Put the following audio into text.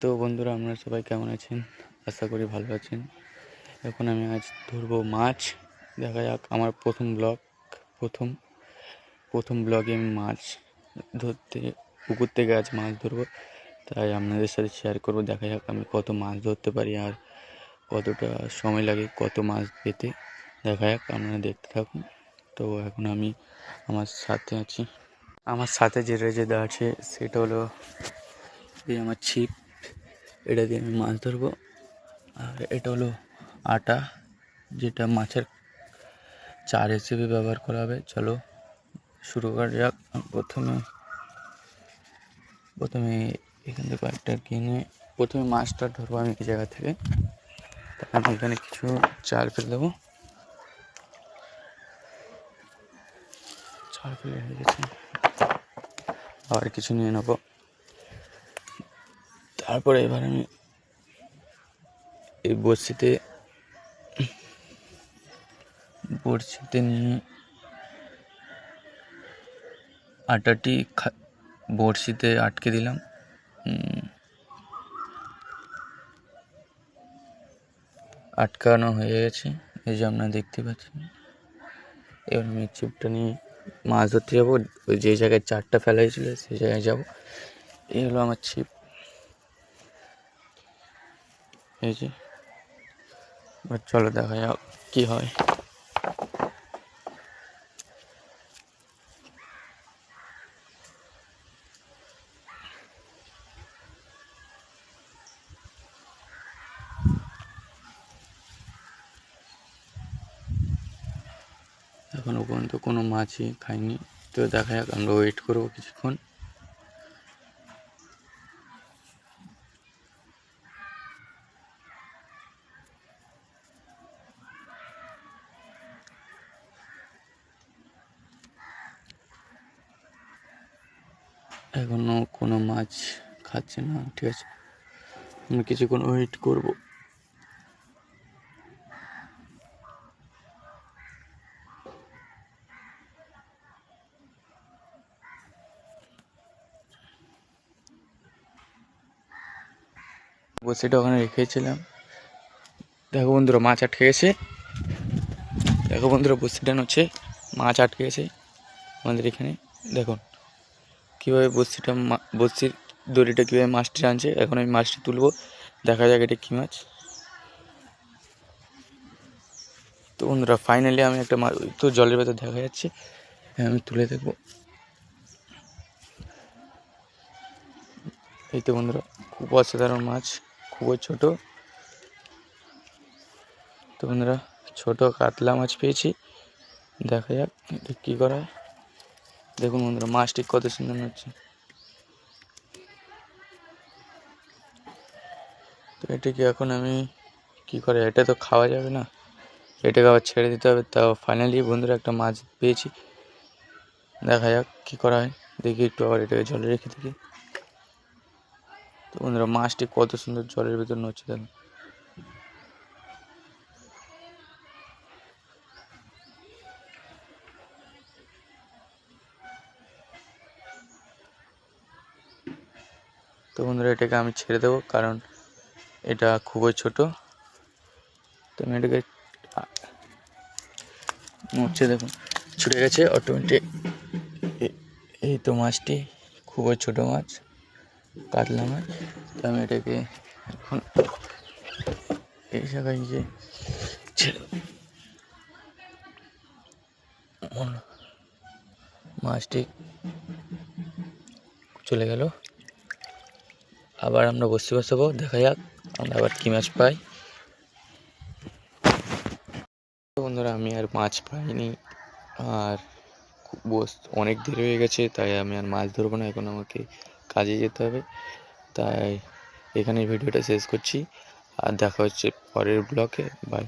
তো বন্ধুরা, আপনারা সবাই কেমন আছেন? আশা করি ভালো আছেন। এখন আমি আজ ধরবো মাছ। দেখা যাক, আমার প্রথম ব্লগ, প্রথম প্রথম ব্লগে আমি মাছ ধরতে, পুকুর থেকে আজ মাছ ধরবো। তাই আপনাদের সাথে শেয়ার করব, দেখা যাক আমি কত মাছ ধরতে পারি আর কতটা সময় লাগে কত মাছ পেতে। দেখা যাক, আপনারা দেখতে থাকুন। তো এখন আমি আমার সাথে আছি। আমার সাথে যে রেজেদা আছে, সেটা হলো এই আমার ছিপ। এটা দিয়ে আমি মাছ ধরবো। আর এটা হলো আটা, যেটা মাছের চার হিসেবে ব্যবহার করা হবে। চলো শুরু করা যাক। প্রথমে প্রথমে এখান থেকে কয়েকটা কিনে প্রথমে মাছটা ধরবো আমি এই জায়গা থেকে। তারপর এখানে কিছু চাল ফেলে দেবো। চাল ফেলে হয়ে গেছে। আবার কিছু নিয়ে নেব। তারপরে এবার আমি এই বড়শিতে বড়শিতে নিয়ে আটাটি বড়শিতে আটকে দিলাম। আটকানো হয়ে গেছে, এই যে আপনারা দেখতে পাচ্ছেন। এবার আমি ছিপটা নিয়ে মাছ ধরতে যাব, ওই যে জায়গায় চারটা ফেলা হয়েছিল, সেই জায়গায় যাব। এই হলো আমার ছিপ। এই যে। এবার চলো দেখা যাক কী হয়। এখনও পর্যন্ত কোনো মাছই খাইনি। তো দেখা যাক আমরা ওয়েট করব কিছুক্ষণ। এখনও কোনো মাছ খাচ্ছে না, ঠিক আছে? আমরা কিছুক্ষণ ওয়েট করব। বসিটা ওখানে রেখেছিলাম। দেখো বন্ধুরা, মাছ আটকে গেছে। দেখো বন্ধুরা, বসিটা হচ্ছে মাছ আটকে গেছে আমাদের এখানে। দেখুন। কীভাবে বসিটা বসির দড়িটা কীভাবে মাছটি টানছে, এখন আমি মাছটি তুলবো। দেখা যাক এটা কী মাছ। তো বন্ধুরা ফাইনালি আমি একটা মাছ তো জলের ভেতর দেখা যাচ্ছে। হ্যাঁ আমি তুলে দেখব। এই তো বন্ধুরা, খুব অসাধারণ মাছ, খুবই ছোট। তো বন্ধুরা, ছোট কাতলা মাছ পেয়েছি। দেখা যাক কী করা দেখুন বন্ধুরা, মাছটি কত সুন্দর হচ্ছে। তো এটাকে এখন আমি কী করে, এটা তো খাওয়া যাবে না। এটাকে আবার ছেড়ে দিতে হবে। তাও ফাইনালি বন্ধুরা একটা মাছ পেয়েছি। দেখা যাক কী করা হয়। দেখি একটু আবার এটাকে জলে রেখে দেখি। তো বন্ধুরা, মাছটি কত সুন্দর জলের ভিতর নড়ছে দেখুন। তো বন্ধুরা, এটাকে আমি ছেড়ে দেবো কারণ এটা খুবই ছোট। তো আমি এটাকে নড়ছে দেখুন ছুটে গেছে অটোমেটিক। এই তো মাছটি খুবই ছোট মাছ, কাতলা মাছ। তো আমি এটাকে এখন এই জায়গায় যে ছেড়ে মাছটি চলে গেল। আবার আমরা বসতে বসাবো, দেখা যাক, আমরা আবার কি মাছ পাই। বন্ধুরা, আমি আর মাছ পাইনি, আর বস অনেক দেরি হয়ে গেছে, তাই আমি আর মাছ ধরবো না, এখন আমাকে কাজে যেতে হবে। তাই এখানে ভিডিওটা শেষ করছি, আর দেখা হচ্ছে পরের ব্লকে বাই